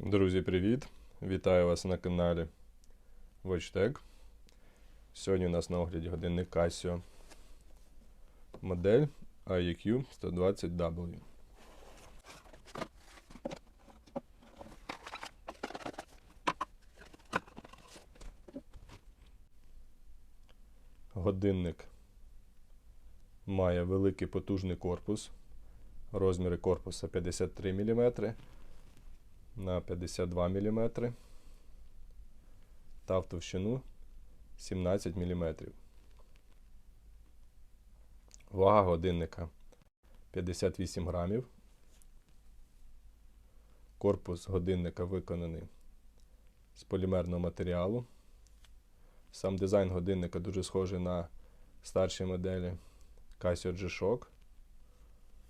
Друзі, привіт! Вітаю вас на каналі WatchTech. Сьогодні у нас на огляді годинник Casio модель IEQ 120W. Годинник має великий потужний корпус. Розміри корпуса 53 мм на 52 мм та в товщину 17 мм. Вага годинника 58 грамів. Корпус годинника виконаний з полімерного матеріалу. Сам дизайн годинника дуже схожий на старші моделі Casio G-Shock.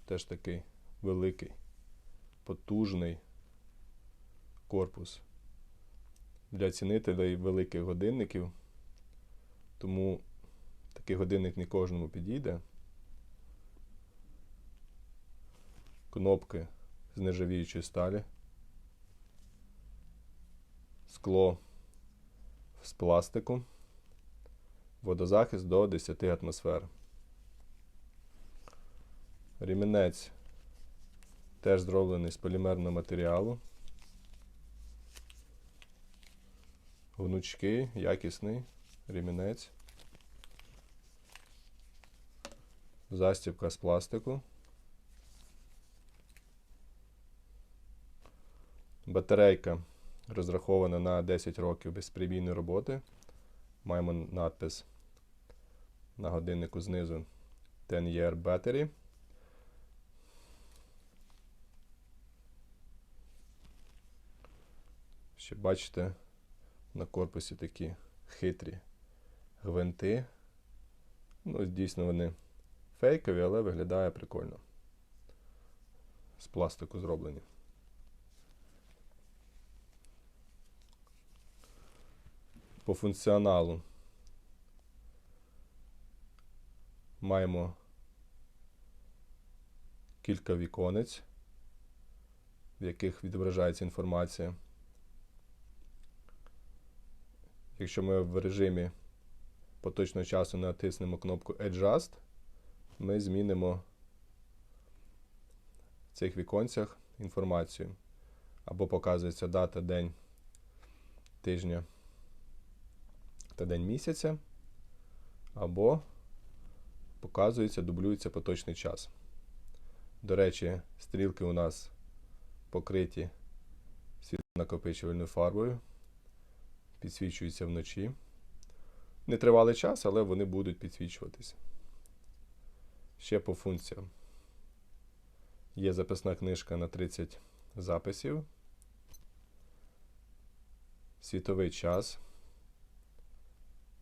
Теж такий великий, потужний корпус для цінителей великих годинників. Тому такий годинник не кожному підійде. Кнопки з нержавіючої сталі. Скло з пластику. Водозахист до 10 атмосфер. Рімінець теж зроблений з полімерного матеріалу. Гнучкий, якісний ремінець. Застібка з пластику. Батарейка розрахована на 10 років безприбійної роботи. Маємо надпис на годиннику знизу 10 Year Battery. Ще бачите, на корпусі такі хитрі гвинти. Ну, дійсно, вони фейкові, але виглядає прикольно. З пластику зроблені. По функціоналу маємо кілька віконець, в яких відображається інформація. Якщо ми в режимі поточного часу натиснемо кнопку Adjust, ми змінимо в цих віконцях інформацію. Або показується дата, день тижня та день місяця, або показується, дублюється поточний час. До речі, стрілки у нас покриті світлонакопичувальною фарбою підсвічуються вночі. Нетривалий час, але вони будуть підсвічуватися. Ще по функціям. Є записна книжка на 30 записів. Світовий час.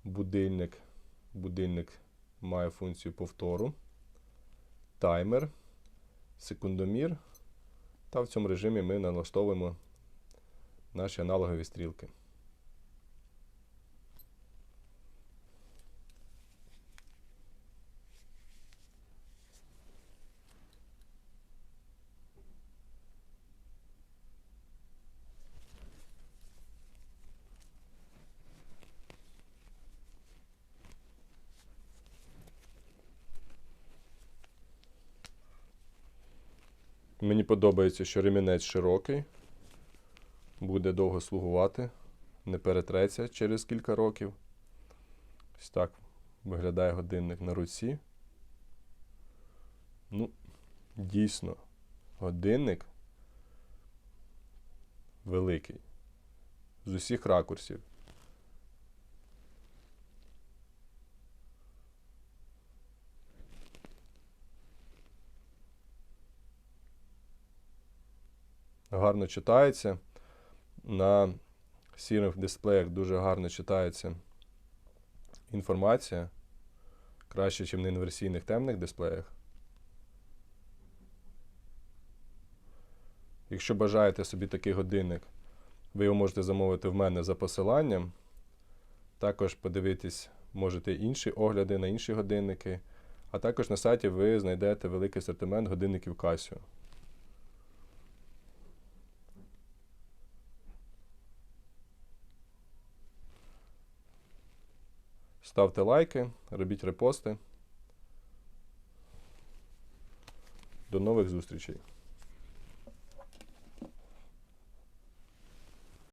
Будильник. Будильник має функцію повтору. Таймер, секундомір. Та в цьому режимі ми налаштовуємо наші аналогові стрілки. Мені подобається, що ремінець широкий, буде довго слугувати, не перетреться через кілька років. Ось так виглядає годинник на руці. Ну, дійсно, годинник великий. З усіх ракурсів. Гарно читається. На сірих дисплеях дуже гарно читається інформація. Краще, ніж на інверсійних темних дисплеях. Якщо бажаєте собі такий годинник, ви його можете замовити в мене за посиланням. Також подивитись можете інші огляди на інші годинники. А також на сайті ви знайдете великий асортимент годинників Casio. Ставте лайки, робіть репости. До нових зустрічей!